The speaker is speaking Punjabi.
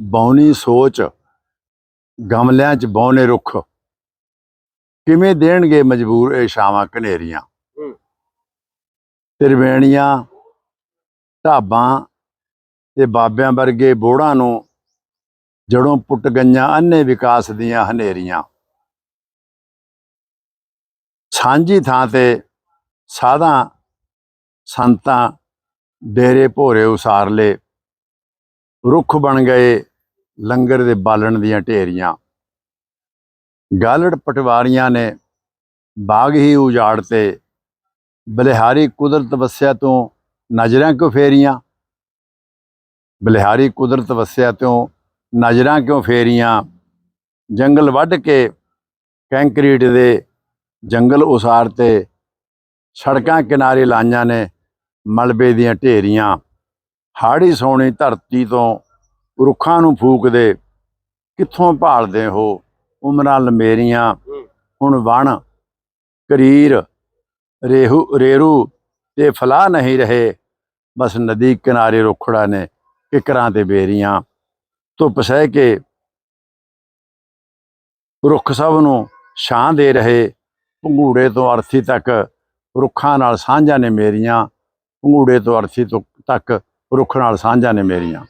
ਬੌਣੀ ਸੋਚ ਗਮਲਿਆਂ 'ਚ ਬੌਨੇ ਰੁੱਖ। ਕਿਵੇਂ ਦੇਣਗੇ ਮਜਬੂਰ ਇਹ ਛਾਵਾਂ ਕਨੇਰੀਆਂ। ਤਿਰਵੇਣੀਆਂ ਢਾਬਾਂ ਤੇ ਬਾਬਿਆਂ ਵਰਗੇ ਬੋੜਾਂ ਨੂੰ ਜੜੋਂ ਪੁੱਟ ਗਈਆਂ ਅੰਨੇ ਵਿਕਾਸ ਦੀਆਂ ਹਨੇਰੀਆਂ। ਸਾਂਝੀ ਥਾਂ ਤੇ ਸਾਧਾਂ ਸੰਤਾਂ ਡੇਰੇ ਭੋਰੇ ਉਸਾਰ ਲਏ ਰੁੱਖ ਬਣ ਗਏ ਲੰਗਰ ਦੇ ਬਾਲਣ ਦੀਆਂ ਢੇਰੀਆਂ। ਗਾਲੜ ਪਟਵਾਰੀਆਂ ਨੇ ਬਾਗ ਹੀ ਉਜਾੜ ਤੇ ਬਲਿਹਾਰੀ ਕੁਦਰਤ ਵਸਿਆ ਤੋਂ ਨਜ਼ਰਾਂ ਕਿਉਂ ਫੇਰੀਆਂ? ਬਲਿਹਾਰੀ ਕੁਦਰਤ ਵਸਿਆ ਤੋਂ ਨਜ਼ਰਾਂ ਕਿਉਂ ਫੇਰੀਆਂ? ਜੰਗਲ ਵੱਢ ਕੇ ਕੰਕਰੀਟ ਦੇ ਜੰਗਲ ਉਸਾਰ ਤੇ ਸੜਕਾਂ ਕਿਨਾਰੇ ਲਾਈਆਂ ਨੇ ਮਲਬੇ ਦੀਆਂ ਢੇਰੀਆਂ। ਹਾੜੀ ਸੋਣੀ ਧਰਤੀ ਤੋਂ ਰੁੱਖਾਂ ਨੂੰ ਫੂਕਦੇ ਕਿੱਥੋਂ ਭਾਲਦੇ ਹੋ? ਉਮਰਾਂ ਲੰਮੇਰੀਆਂ ਹੁਣ ਵਣ ਕਰੀਰ ਰੇਹੂ ਰੇਰੂ ਤੇ ਫਲਾਹ ਨਹੀਂ ਰਹੇ। ਬਸ ਨਦੀ ਕਿਨਾਰੇ ਰੁੱਖੜਾ ਨੇ ਕਿਕਰਾਂ ਤੇ ਬੇਰੀਆਂ। ਧੁੱਪ ਸਹਿ ਕੇ ਰੁੱਖ ਸਭ ਨੂੰ ਛਾਂ ਦੇ ਰਹੇ। ਭੰਗੂੜੇ ਤੋਂ ਅਰਥੀ ਤੱਕ ਰੁੱਖਾਂ ਨਾਲ ਸਾਂਝਾਂ ਨੇ ਮੇਰੀਆਂ। ਭੰਗੂੜੇ ਤੋਂ ਅਰਥੀ ਤੱਕ ਰੁੱਖ ਨਾਲ ਸਾਂਝਾਂ ਨੇ ਮੇਰੀਆਂ।